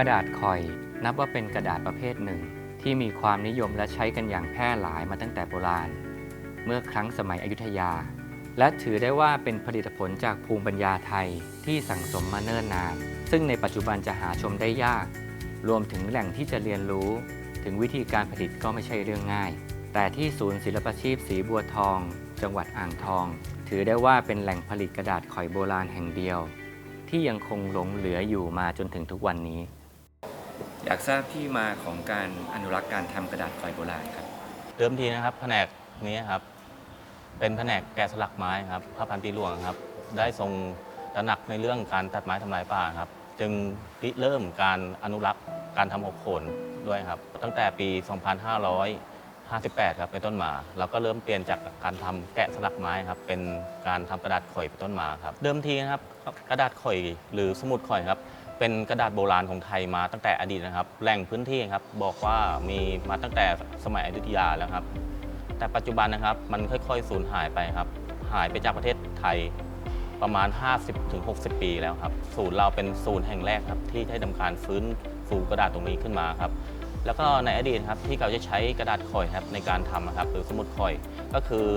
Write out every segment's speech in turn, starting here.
กระดาษคอย นับว่าเป็นกระดาษประเภทหนึ่ง ที่มีความนิยมและใช้กันอย่างแพร่หลายมาตั้งแต่โบราณ เมื่อครั้งสมัยอยุธยา และถือได้ว่าเป็นผลิตผลจากภูมิปัญญาไทยที่สั่งสมมาเนิ่นนาน ซึ่งในปัจจุบันจะหาชมได้ยาก รวมถึงแหล่งที่จะเรียนรู้ ถึงวิธีการผลิตก็ไม่ใช่เรื่องง่าย แต่ที่ศูนย์ศิลปชีพสีบัวทอง จังหวัดอ่างทอง ถือได้ว่าเป็นแหล่งผลิตกระดาษข่อยโบราณแห่งเดียวที่ยังคงหลงเหลืออยู่มาจนถึงทุกวันนี้ อยากทราบที่มาของการอนุรักษ์การทำกระดาษข่อยโบราณครับ เดิมทีนะครับแผนกนี้ครับ เป็นแผนกแกะสลักไม้ครับพระพันปีหลวงครับ ได้ทรงตระหนักในเรื่องการตัดไม้ทำลายป่าครับ จึงริเริ่มการอนุรักษ์การทำหัวโขนด้วยครับ ตั้งแต่ปี 2558 ครับเป็นต้นมาเราก็เริ่มเปลี่ยนจากการทำแกะสลักไม้ครับ เป็นการทำกระดาษข่อยเป็นต้นมาครับ เดิมทีนะครับกระดาษข่อยหรือสมุดข่อยครับ เป็นกระดาษโบราณของไทยมาตั้งแต่อดีตนะครับ แหล่งพื้นที่ครับบอกว่ามีมาตั้งแต่สมัยอยุธยาแล้วครับ แต่ปัจจุบันนะครับมันค่อยๆสูญหายไปครับ หายไปจากประเทศไทยประมาณ 50-60 ปีแล้วครับ ศูนย์เราเป็นศูนย์แห่งแรกครับที่ได้ทำการฟื้นฟูกระดาษตรงนี้ขึ้นมาครับ แล้วก็ในอดีตครับที่เราจะใช้กระดาษข่อยครับในการทำนะครับหรือสมุดข่อยก็คือ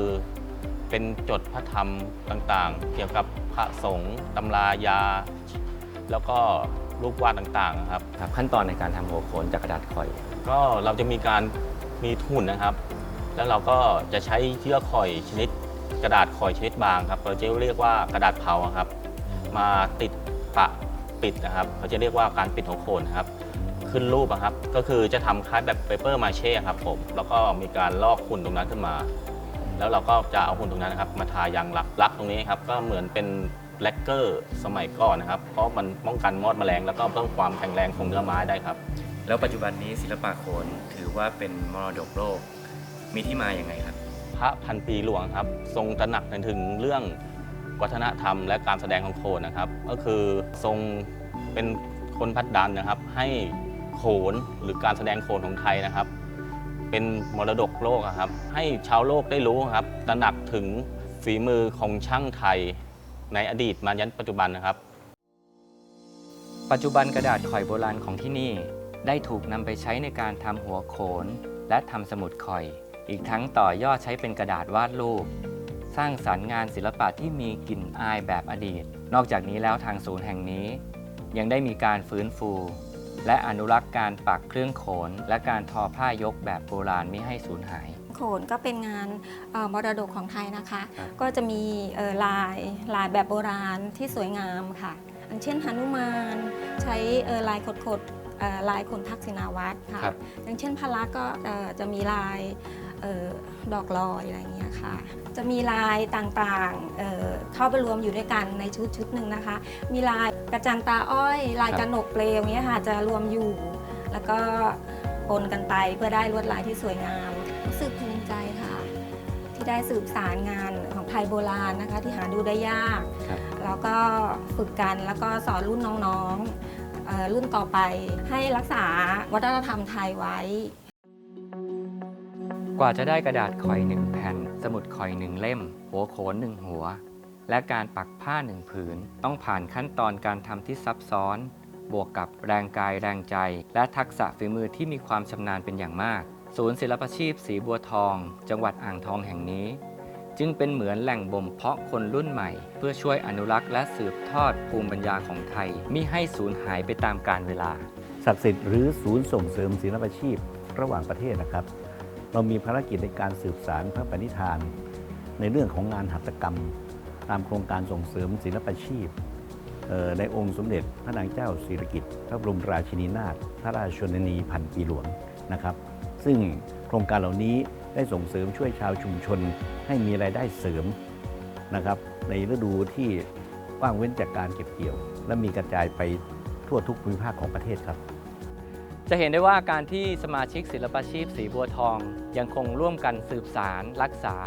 เป็นจดพระธรรมต่างๆ เกี่ยวกับพระสงฆ์ตำรายา แล้วก็รูปวาดต่างๆครับ ครับขั้นตอนในการทำหัวโขนจากกระดาษข่อย ก็เราจะมีการมีทุ่นนะครับ แล้วเราก็จะใช้เชือกข่อยชนิดกระดาษข่อยชนิดบางครับเราจะเรียกว่ากระดาษเผาอะครับ มาติดปะปิดนะครับเขาจะเรียกว่าการปิดหัวโขนนะครับ ขึ้นรูปอะครับ ก็คือจะทำคล้ายแบบเปเปอร์มาเช่ครับผมแล้วก็มีการลอกหุ่นตรงนั้นขึ้นมา แล้วเราก็จะเอาหุ่นตรงนั้นนะครับมาทายางลักลักตรงนี้ครับก็เหมือนเป็น แลกเกอร์สมัยก่อนนะครับ เพราะมันป้องกันมอดแมลงแล้วก็เพิ่มความแข็งแรงของเนื้อไม้ได้ครับ แล้วปัจจุบันนี้ศิลปะโขนถือว่าเป็นมรดกโลก มีที่มาอย่างไงครับ พระพันปีหลวงครับ ทรงตระหนักถึงเรื่องวัฒนธรรมและการแสดงของโขนนะครับ ก็คือทรงเป็นคนพัดดันนะครับ ให้โขนหรือการแสดงโขนของไทยนะครับ เป็นมรดกโลกอะครับ ให้ชาวโลกได้รู้ครับตระหนักถึงฝีมือของช่างไทย ในอดีตมายันปัจจุบันนะครับ ปัจจุบันกระดาษข่อยโบราณของที่นี่ ได้ถูกนำไปใช้ในการทำหัวโขน และทำสมุดข่อย อีกทั้งต่อยอดใช้เป็นกระดาษวาดรูป สร้างสรรค์งานศิลปะที่มีกลิ่นอายแบบอดีต นอกจากนี้แล้วทางศูนย์แห่งนี้ ยังได้มีการฟื้นฟู และอนุรักษ์การปักเครื่องโขน และการทอผ้ายกแบบโบราณไม่ให้สูญหาย ขนก็เป็นงานเอ่อมรดกของไทยนะคะ ครับ ก็จะมีเอ่อลายลายแบบโบราณที่สวยงามค่ะอย่างเช่นหนุมานใช้เอ่อลายขดๆเอ่อลายขนทักษิณาวัตรค่ะครับ อย่างเช่นพละก็เอ่อจะมีลายเอ่อดอกลอยอะไรอย่างเงี้ยค่ะ จะมีลายต่างๆเอ่อเข้าไปรวมอยู่ด้วยกันในชุดชุดหนึ่งนะคะ มีลายกระจังตาอ้อย ลายครับกระหนกเปลวเงี้ยค่ะจะรวมอยู่ แล้วก็ปนกันไปเพื่อได้ลวดลายที่สวยงาม รู้สึกภูมิใจค่ะ ที่ได้สืบสารงานของไทยโบราณนะคะ ที่หาดูได้ยาก ครับ แล้วก็ฝึกกันแล้วก็สอนรุ่นน้องๆเอ่อรุ่นต่อไปให้รักษาวัฒนธรรมไทยไว้ กว่าจะได้กระดาษข่อยหนึ่งแผ่น สมุดข่อยหนึ่งเล่ม หัวโขนหนึ่งหัว และการปักผ้าหนึ่งผืน ต้องผ่านขั้นตอนการทำที่ซับซ้อน บวกกับแรงกายแรงใจ และทักษะฝีมือที่มีความชำนาญเป็นอย่างมาก ศูนย์ศิลปาชีพสีบัวทอง จังหวัดอ่างทองแห่งนี้ จึงเป็นเหมือนแหล่งบ่มเพาะคนรุ่นใหม่ เพื่อช่วยอนุรักษ์และสืบทอดภูมิปัญญาของไทยมิให้สูญหายไปตามกาลเวลา ศักดิ์สิทธิ์หรือศูนย์ส่งเสริมศิลปาชีพระหว่างประเทศนะครับ เรามีภารกิจในการสืบสารพระปณิธาน ในเรื่องของงานหัตถกรรม ตามโครงการส่งเสริมศิลปาชีพในองค์สมเด็จพระนางเจ้าสิริกิติ์พระบรมราชินีนาถพระราชชนนีพันปีหลวงนะครับ ซึ่งโครงการเหล่านี้ได้ส่งเสริมช่วยชาวชุมชนให้มีรายได้เสริมนะครับในฤดูที่ว่างเว้นจากการเก็บเกี่ยว และมีกระจายไปทั่วทุกภูมิภาคของประเทศครับ จะเห็นได้ว่าการที่สมาชิกศิลปาชีพสีบัวทอง ยังคงร่วมกันสืบสาร รักษา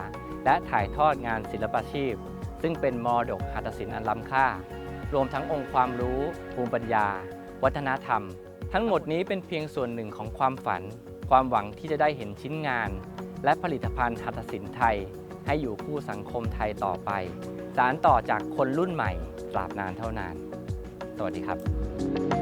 และถ่ายทอดงานศิลปาชีพ ซึ่งเป็นมรดกหัตถศิลป์อันล้ำค่า รวมทั้งองค์ความรู้ ภูมิปัญญา วัฒนธรรม ทั้งหมดนี้เป็นเพียงส่วนหนึ่งของความฝัน ความหวังที่จะได้เห็นชิ้นงาน และผลิตภัณฑ์หัตถศิลป์ไทย ให้อยู่คู่สังคมไทยต่อไป สารต่อจากคนรุ่นใหม่ตราบนานเท่านาน สวัสดีครับ